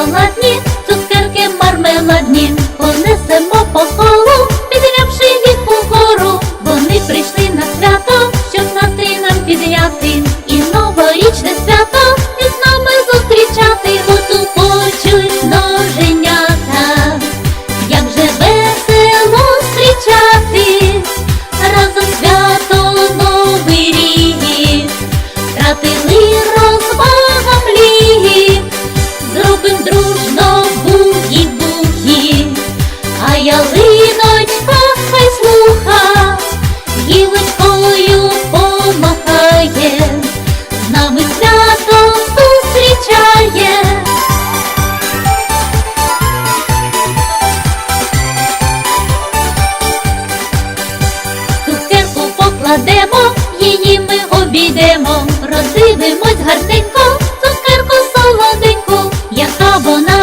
шоколадні, цукерки мармеладні, понесемо по колу, підрявши їх угору. Вони прийшли на свято, щоб настрій нам підняти. І новорічне свято із нами зустрічати.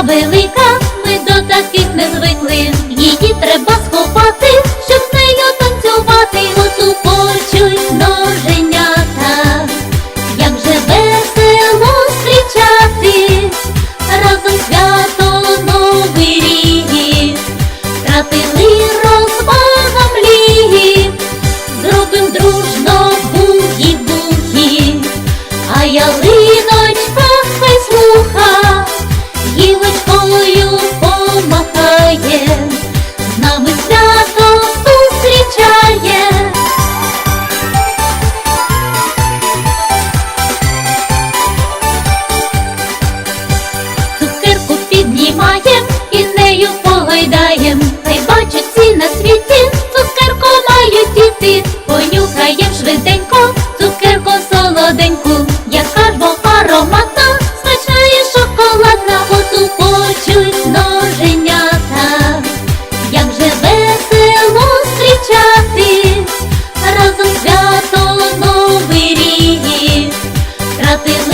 Велика, ми до таких не звикли. Її треба схопати, щоб з нею танцювати. Отупочуть ноженята, як же весело зустрічати разом свят. this